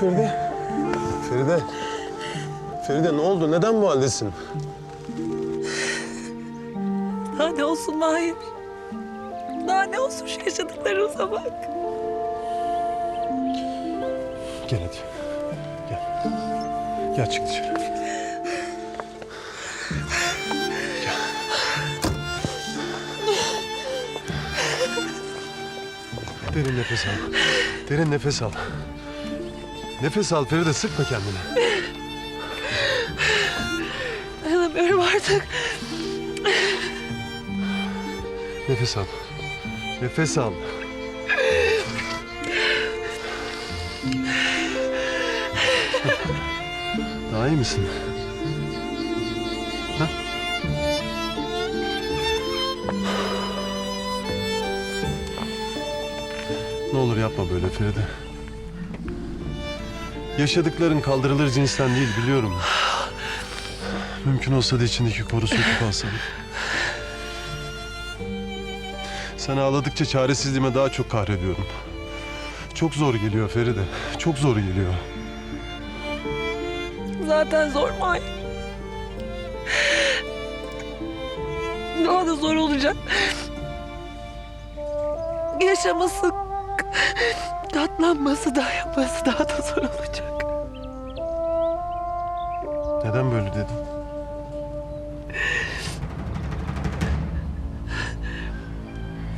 Feride. Feride. Feride ne oldu? Neden bu haldesin? Daha ne olsun Mahir? Daha ne olsun şu yaşadıklarımıza bak. Gel hadi. Gel. Gel çık dışarı. Gel. Derin nefes al. Derin nefes al. Nefes al Feride sıkma kendini. Dayanamıyorum artık. Nefes al. Nefes al. Daha iyi misin? Ha? Ne olur yapma böyle Feride. Yaşadıkların kaldırılır cinsten değil biliyorum. Mümkün olsa da içindeki koru söküp alsam. Sen ağladıkça çaresizliğime daha çok kahrediyorum. Çok zor geliyor Feride. Çok zor geliyor. Zaten zor Mahir. Daha da zor olacak. Yaşaması, katlanması, dayanması daha da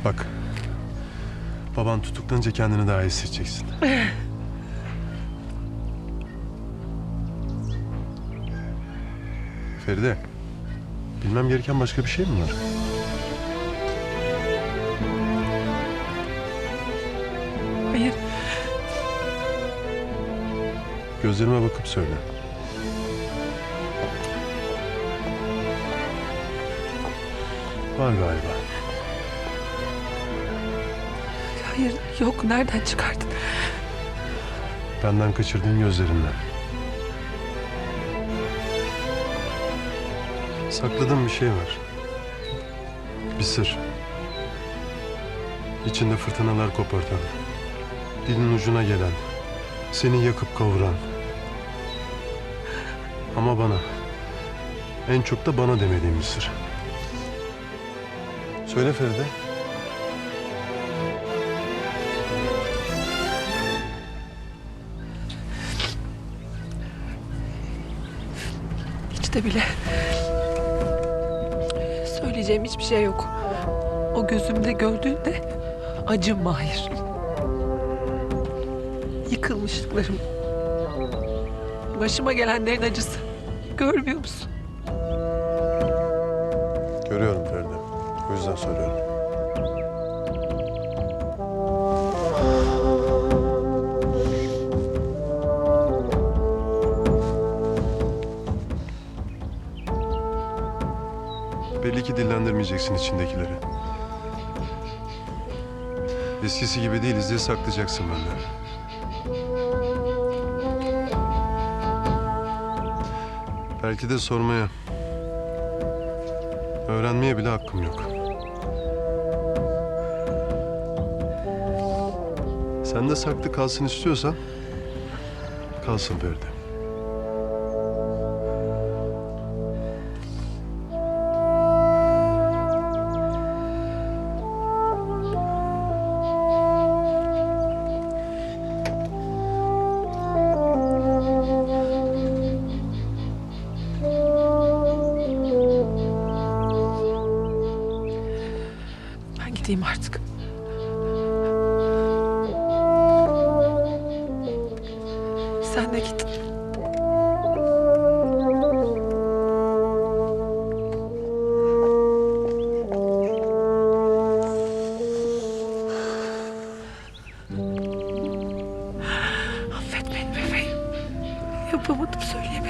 Bak. Baban tutuklanınca kendini daha iyi hissedeceksin. Feride. Bilmem gereken başka bir şey mi var? Hayır, Gözlerime bakıp söyle. Var galiba. Hayır yok. Nereden çıkardın? Benden kaçırdığın gözlerinden. Sakladığım bir şey var. Bir sır. İçinde fırtınalar kopartan, dilin ucuna gelen, seni yakıp kavuran. Ama bana, en çok da bana demediğim bir sır. Söyle Feride. De bile. Söyleyeceğim hiçbir şey yok. O gözümde gördüğünde acım Mahir. Yıkılmışlıklarım. Başıma gelenlerin acısı. Görmüyor musun? Görüyorum Feride. O yüzden soruyorum. Ki dillendirmeyeceksin içindekileri. Eskisi gibi değiliz diye saklayacaksın benden. Belki de sormaya, öğrenmeye bile hakkım yok. Sen de saklı kalsın istiyorsan, kalsın Feride. Gideyim artık. Sen de git. Affet beni bebeğim. Yapamadım, sırrımızı.